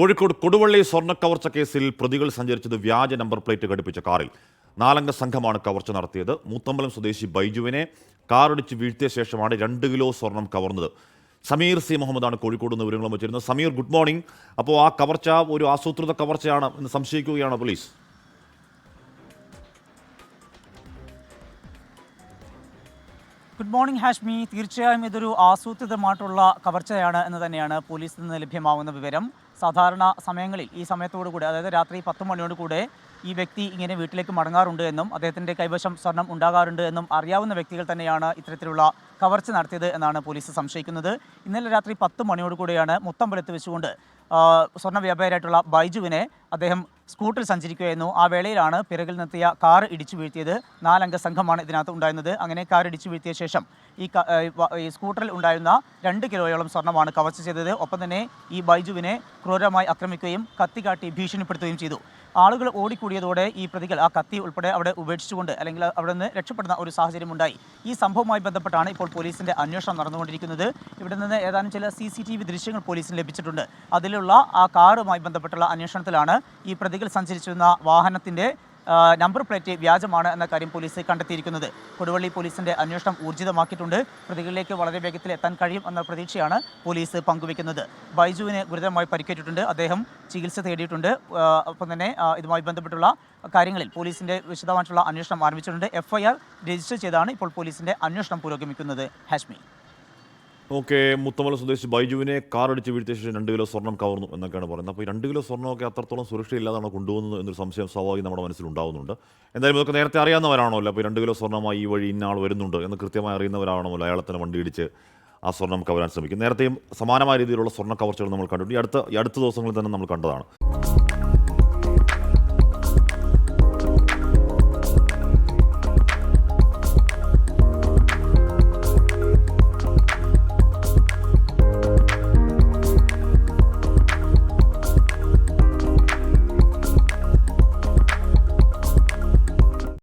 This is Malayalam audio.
കോഴിക്കോട് കൊടുവള്ളി സ്വർണ കവർച്ച കേസിൽ പ്രതികൾ സഞ്ചരിച്ചത് വ്യാജ നമ്പർ പ്ലേറ്റ് ഘടിപ്പിച്ച കാറിൽ. നാലംഗ സംഘമാണ് കവർച്ച നടത്തിയത്. മൂത്തമ്പലം സ്വദേശി ബൈജുവിനെ കാറടിച്ച് വീഴ്ത്തിയ ശേഷമാണ് രണ്ട് കിലോ സ്വർണം കവർന്നത്. സമീർ സി മുഹമ്മദാണ് കോഴിക്കോട് നിന്ന് വിവരങ്ങളും വെച്ചിരുന്നത്. Sameer good morning. അപ്പോൾ ആ കവർച്ച ഒരു ആസൂത്രിത കവർച്ചയാണ് എന്ന് സംശയിക്കുകയാണ് പോലീസ്. Good morning Hashmi. തീർച്ചയായും ഇതൊരു ആസൂത്രിതമായിട്ടുള്ള കവർച്ചയാണ് എന്ന് തന്നെയാണ് പോലീസിൽ നിന്ന് ലഭ്യമാവുന്ന വിവരം. സാധാരണ സമയങ്ങളിൽ ഈ സമയത്തോടു കൂടെ അതായത് രാത്രി പത്ത് മണിയോട് കൂടെ ഈ വ്യക്തി ഇങ്ങനെ വീട്ടിലേക്ക് മടങ്ങാറുണ്ട് എന്നും അദ്ദേഹത്തിന്റെ കൈവശം സ്വർണം ഉണ്ടാകാറുണ്ട് എന്നും അറിയാവുന്ന വ്യക്തികൾ തന്നെയാണ് ഇത്തരത്തിലുള്ള കവർച്ച നടത്തിയത് എന്നാണ് പോലീസ് സംശയിക്കുന്നത്. ഇന്നലെ രാത്രി പത്ത് മണിയോട് കൂടിയാണ് മുത്തമ്പലത്ത് വെച്ചുകൊണ്ട് സ്വർണ വ്യാപാരിയായിട്ടുള്ള ബൈജുവിനെ അദ്ദേഹം സ്കൂട്ടറിൽ സഞ്ചരിക്കുകയായിരുന്നു. ആ വേളയിലാണ് പിറകിൽ നിർത്തിയ കാർ ഇടിച്ചു വീഴ്ത്തിയത്. നാലംഗ സംഘമാണ് ഇതിനകത്ത് ഉണ്ടായിരുന്നത്. അങ്ങനെ കാർ ഇടിച്ചു വീഴ്ത്തിയ ശേഷം ഈ സ്കൂട്ടറിൽ ഉണ്ടായിരുന്ന രണ്ട് കിലോയോളം സ്വർണമാണ് കവർച്ച ചെയ്തത്. ഒപ്പം തന്നെ ഈ ബൈജുവിനെ ക്രൂരമായി ആക്രമിക്കുകയും കത്തിക്കാട്ടി ഭീഷണിപ്പെടുത്തുകയും ചെയ്തു. ആളുകൾ ഓടിക്കൂടിയതോടെ ഈ പ്രതികൾ ആ കത്തി ഉൾപ്പെടെ അവിടെ ഉപേക്ഷിച്ചുകൊണ്ട് അല്ലെങ്കിൽ അവിടെ നിന്ന് രക്ഷപ്പെടുന്ന ഒരു സാഹചര്യമുണ്ടായി. ഈ സംഭവവുമായി ബന്ധപ്പെട്ടാണ് ഇപ്പോൾ പോലീസിന്റെ അന്വേഷണം നടന്നുകൊണ്ടിരിക്കുന്നത്. ഇവിടെ നിന്ന് ഏതാനും ചില സി സി ടി വി ദൃശ്യങ്ങൾ പോലീസിന് ലഭിച്ചിട്ടുണ്ട്. അതിലുള്ള ആ കാറുമായി ബന്ധപ്പെട്ടുള്ള അന്വേഷണത്തിലാണ് ഈ പ്രതികൾ സഞ്ചരിച്ചിരുന്ന വാഹനത്തിന്റെ ആ, നമ്പർ പ്ലേറ്റ് വ്യാജമാണ് എന്ന കാര്യം പോലീസ് കണ്ടെത്തിയിരിക്കുന്നത്. കൊടുവള്ളി പോലീസിന്റെ അന്വേഷണം ഊർജിതമാക്കിയിട്ടുണ്ട്. പ്രതികളിലേക്ക് വളരെ വേഗത്തിൽ എത്താൻ കഴിയും എന്ന പ്രതീക്ഷയാണ് പോലീസ് പങ്കുവയ്ക്കുന്നത്. ബൈജുവിന് ഗുരുതരമായി പരിക്കേറ്റിട്ടുണ്ട്. അദ്ദേഹം ചികിത്സ തേടിയിട്ടുണ്ട്. ഒപ്പം തന്നെ ഇതുമായി ബന്ധപ്പെട്ടുള്ള കാര്യങ്ങളിൽ പോലീസിന്റെ വിശദമായിട്ടുള്ള അന്വേഷണം ആരംഭിച്ചിട്ടുണ്ട്. എഫ്ഐആർ രജിസ്റ്റർ ചെയ്താണ് ഇപ്പോൾ പോലീസിന്റെ അന്വേഷണം പുരോഗമിക്കുന്നത്. ഹാഷ്മി. ഓക്കെ മുത്തമല സ്വദേശി ബൈജുവിനെ കാർ അടിച്ച് വീഴ്ത്തിയ ശേഷം രണ്ട് കിലോ സ്വർണം കവർന്നു എന്നൊക്കെയാണ് പറയുന്നത്. അപ്പോൾ ഈ രണ്ട് കിലോ സ്വർണമൊക്കെ അത്രത്തോളം സുരക്ഷയില്ലാതാണ് കൊണ്ടുപോകുന്നത് എന്നൊരു സംശയം സ്വാഭാവികം നമ്മുടെ മനസ്സിലുണ്ടാവുന്നുണ്ട് എന്തായാലും ഇതൊക്കെ നേരത്തെ അറിയാവുന്നവരാണല്ലോ അപ്പോൾ രണ്ട് കിലോ സ്വർണമായി ഈ വഴി ഇന്നാൾ വരുന്നുണ്ട് എന്ന് കൃത്യമായി അറിയുന്നവരാണല്ലോ അയാളെ തന്നെ വണ്ടി ഇടിച്ച് ആ സ്വർണം കവരാൻ ശ്രമിക്കും നേരത്തെയും സമാനമായ രീതിയിലുള്ള സ്വർണ കവർച്ചകൾ നമ്മൾ കണ്ടിട്ടുണ്ട്. ഈ അടുത്ത ഈ അടുത്ത ദിവസങ്ങളിൽ തന്നെ നമ്മൾ കണ്ടതാണ്.